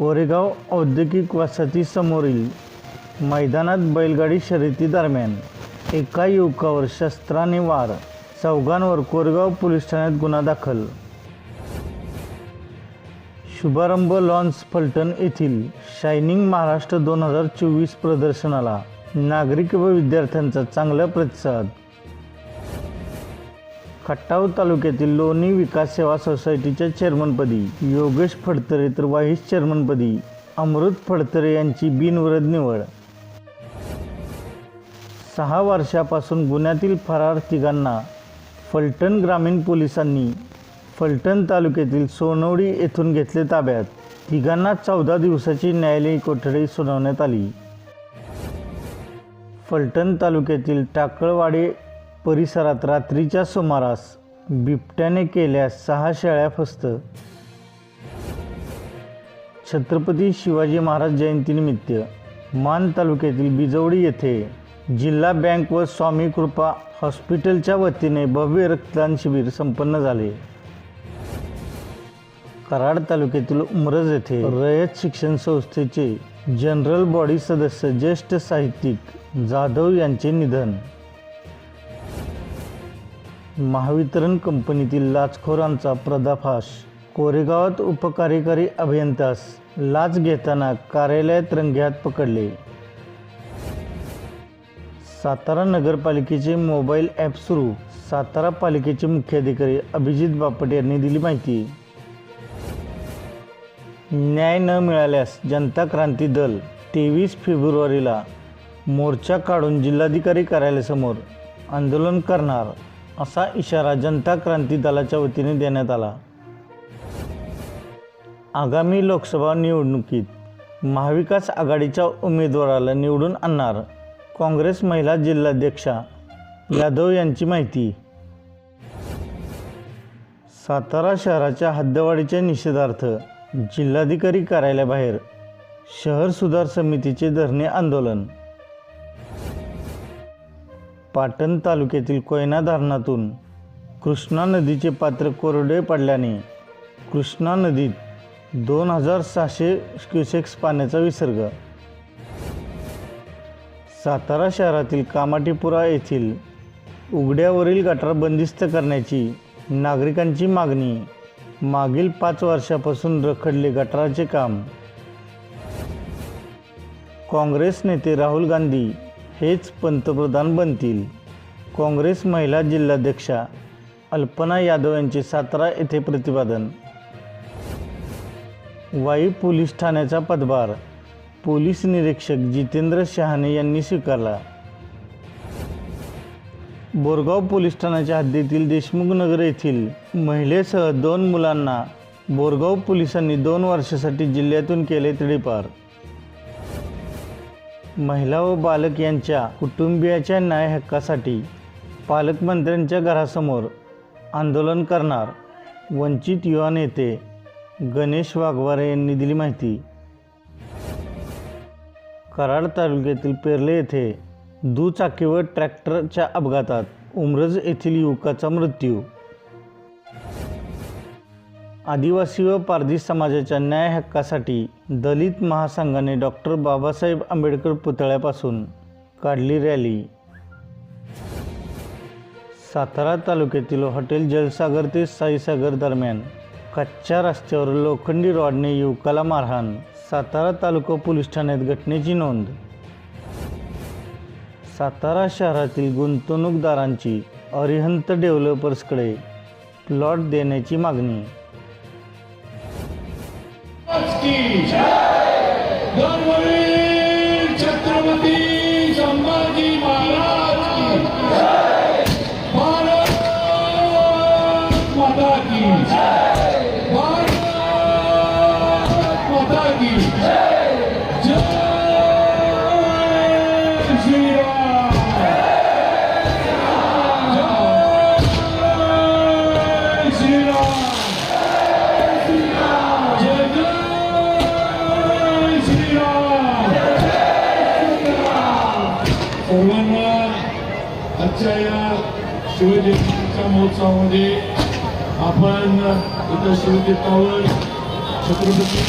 कोरेगाव औद्योगिक वसाहतीसमोरील मैदानात बैलगाडी शर्यतीदरम्यान एका युवकावर शस्त्राने वार चौघांवर कोरेगाव पोलीस ठाण्यात गुन्हा दाखल. शुभारंभ लॉन्स फलटण येथील शायनिंग महाराष्ट्र दोन हजार चोवीस प्रदर्शनाला नागरिक व विद्यार्थ्यांचा चांगला प्रतिसाद. खटाव तालुक्यातील लोणी विकास सेवा सोसायटीच्या चेअरमनपदी योगेश फडतरे तर व्हाईस चेअरमनपदी अमृत फडतरे यांची बिनविरोध निवड. सहा वर्षापासून गुन्ह्यातील फरार तिघांना फलटण ग्रामीण पोलिसांनी फलटण तालुक्यातील सोनवडी येथून घेतले ताब्यात. तिघांना चौदा दिवसाची न्यायालयीन कोठडी सुनावण्यात आली. फलटण तालुक्यातील टाकळवाडी परिसरात रात्रीच्या सुमारास बिबट्याने केल्या सहा शेळ्या फस्त. छत्रपती शिवाजी महाराज जयंतीनिमित्त मान तालुक्यातील बिजवडी येथे जिल्हा बँक व स्वामी कृपा हॉस्पिटलच्या वतीने भव्य रक्तदान शिबिर संपन्न झाले. कराड तालुक्यातील उमरज येथे रयत शिक्षण संस्थेचे जनरल बॉडी सदस्य ज्येष्ठ साहित्यिक जाधव यांचे निधन. महावितरण कंपनीतील लाचखोरांचा पर्दाफाश. कोरेगावात उपकार्यकारी अभियंत्यास लाच घेताना कार्यालयात रंग्यात पकडले. सातारा नगरपालिकेचे मोबाईल ॲप सुरू. सातारा पालिकेचे मुख्याधिकारी अभिजित बापट यांनी दिली माहिती. न्याय न मिळाल्यास जनता क्रांती दल तेवीस फेब्रुवारीला मोर्चा काढून जिल्हाधिकारी कार्यालयासमोर आंदोलन करणार. असा इशारा जनता क्रांती दलाच्या वतीने देण्यात आला. आगामी लोकसभा निवडणुकीत महाविकास आघाडीच्या उमेदवाराला निवडून आणणार काँग्रेस महिला जिल्हाध्यक्षा यादव यांची माहिती. सातारा शहराच्या हद्दवाढीच्या निषेधार्थ जिल्हाधिकारी कार्यालयाबाहेर शहर सुधार समितीचे धरणे आंदोलन. पाटण तालुक्यातील कोयना धरणातून कृष्णा नदीचे पात्र कोरडे पडल्याने कृष्णा नदीत दोन हजार सहाशे क्युसेक्स पाण्याचा विसर्ग. सातारा शहरातील कामाटीपुरा येथील उघड्यावरील गटार बंदिस्त करण्याची नागरिकांची मागणी मागील पाच वर्षापासून रखडले गटाराचे काम. काँग्रेस नेते राहुल गांधी हेच पंतप्रधान बनतील. काँग्रेस महिला जिल्हाध्यक्षा अल्पना यादव यांचे सातारा येथे प्रतिपादन. वाई पोलीस ठाण्याचा पदभार पोलीस निरीक्षक जितेंद्र शहाणे यांनी स्वीकारला. बोरगाव पोलीस ठाण्याच्या हद्दीतील देशमुख नगर येथील महिलेसह दोन मुलांना बोरगाव पोलिसांनी दोन वर्षासाठी जिल्ह्यातून केले तडीपार. महिला व बालक यांच्या कुटुंबियाच्या न्याय हक्कासाठी पालकमंत्र्यांच्या घरासमोर आंदोलन करणार वंचित युवा नेते गणेश वाघवारे यांनी दिली माहिती. कराड तालुक्यातील पेरले येथे दुचाकीवर ट्रॅक्टरच्या अपघातात उमरज येथील युवकाचा मृत्यू आदिवासी व पारधी समाजाच्या न्याय हक्कासाठी दलित महासंघाने डॉक्टर बाबासाहेब आंबेडकर पुतळ्यापासून काढली रॅली. सातारा तालुक्यातील हॉटेल जलसागर ते साईसागर दरम्यान कच्च्या रस्त्यावर लोखंडी रॉडने युवकाला मारहाण सातारा तालुका पोलीस ठाण्यात घटनेची नोंद. सातारा शहरातील गुंतवणूकदारांची अरिहंत डेव्हलपर्सकडे प्लॉट देण्याची मागणी. की धर्मवीर छत्रपती सर्वांना आजच्या या शिवजयंतीच्या महोत्सवामध्ये आपण इथं शिवतीर्थावर छत्रपती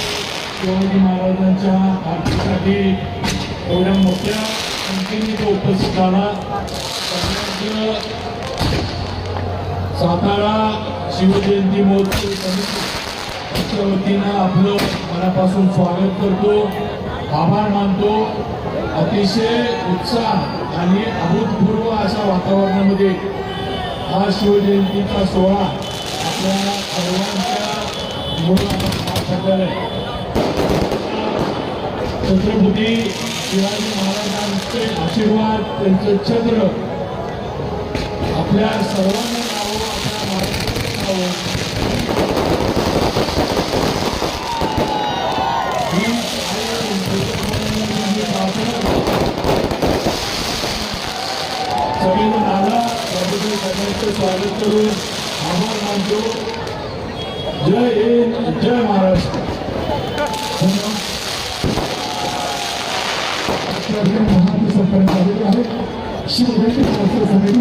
शिवाजी महाराजांच्या आरतीसाठी एवढ्या मोठ्या संख्येने तो उपस्थित झाला. सातारा शिवजयंती महोत्सव समिती वतीनं आपलं मनापासून स्वागत करतो. आभार मानतो. अतिशय उत्साह आणि अभूतपूर्व अशा वातावरणामध्ये हा शिवजयंतीचा सोहळा आपल्या सर्वांच्या मुलाला छत्रपती शिवाजी महाराजांचे आशीर्वाद त्यांचं छत्र आपल्या सर्वांना आपल्या सगळेजण आला त्याबद्दल सगळ्यांचं स्वागत करून आभार मानतो. जय हिंद जय महाराष्ट्र. महान संपर्क झालेले आहे. शिवजयंती महोत्सव समिती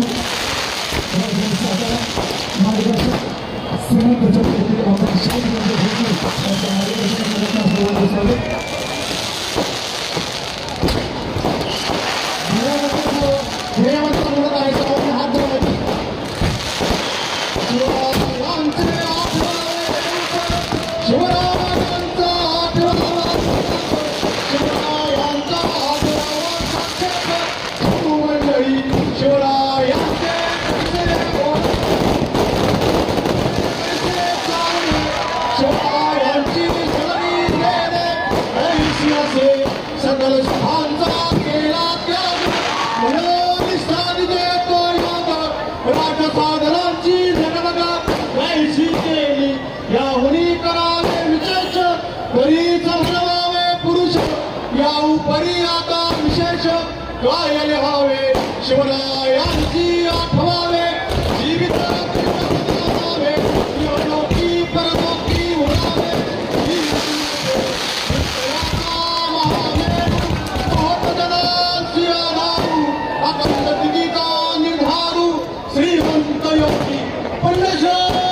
कायल हावे शिवरायांची आठवावे निर्धारू श्रीमंत योगी परमेश्वर